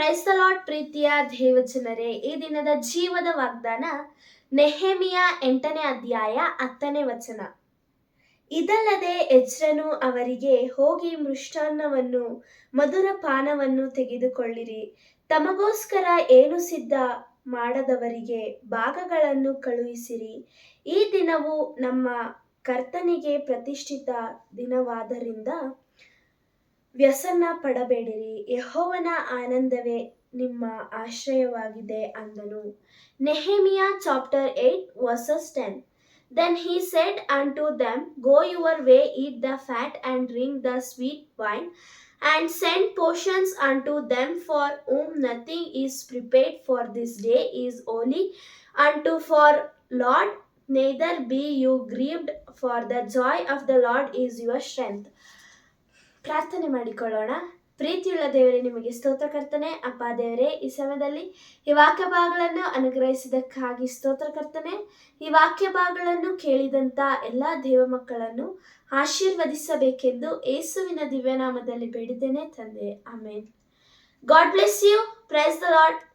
ಕ್ರೈಸ್ತಲಾಟ್ ಪ್ರೀತಿಯ ದೇವಜನರೇ, ಈ ದಿನದ ಜೀವದ ವಾಗ್ದಾನ ನೆಹೆಮಿಯ ಎಂಟನೇ ಅಧ್ಯಾಯ ಹತ್ತನೇ ವಚನ. ಇದಲ್ಲದೆ ಎಜ್ರನು ಅವರಿಗೆ, ಹೋಗಿ ಮೃಷ್ಟಾನ್ನವನ್ನು, ಮಧುರ ಪಾನವನ್ನು ತೆಗೆದುಕೊಳ್ಳಿರಿ. ತಮಗೋಸ್ಕರ ಏನು ಸಿದ್ಧ ಮಾಡದವರಿಗೆ ಭಾಗಗಳನ್ನು ಕಳುಹಿಸಿರಿ. ಈ ದಿನವು ನಮ್ಮ ಕರ್ತನಿಗೆ ಪ್ರತಿಷ್ಠಿತ ದಿನವಾದ್ದರಿಂದ ವ್ಯಸನ್ನ ಪಡಬೇಡಿರಿ. ಯಹೋವನ ಆನಂದವೇ ನಿಮ್ಮ ಆಶ್ರಯವಾಗಿದೆ ಅಂದನು. Nehemiah chapter eight verses ten. Then he said unto them go your way eat the fat and drink the sweet wine and send portions unto them for whom nothing is prepared for this day is holy unto for Lord neither be you grieved for the joy of the Lord is your strength ಪ್ರಾರ್ಥನೆ ಮಾಡಿಕೊಳ್ಳೋಣ. ಪ್ರೀತಿಯುಳ್ಳ ದೇವರೇ, ನಿಮಗೆ ಸ್ತೋತ್ರ ಕರ್ತನೆ. ಅಪ್ಪ ದೇವರೇ, ಈ ಸಮಯದಲ್ಲಿ ಈ ವಾಕ್ಯ ಭಾಗಗಳನ್ನು ಅನುಗ್ರಹಿಸಿದಕ್ಕಾಗಿ ಸ್ತೋತ್ರ ಕರ್ತನೆ. ಈ ವಾಕ್ಯ ಭಾಗಗಳನ್ನು ಕೇಳಿದಂತ ಎಲ್ಲ ದೇವ ಮಕ್ಕಳನ್ನು ಆಶೀರ್ವದಿಸಬೇಕೆಂದು ಏಸುವಿನ ದಿವ್ಯನಾಮದಲ್ಲಿ ಬೇಡಿದ್ದೇನೆ ತಂದೆ. Amen. God bless you. Praise the Lord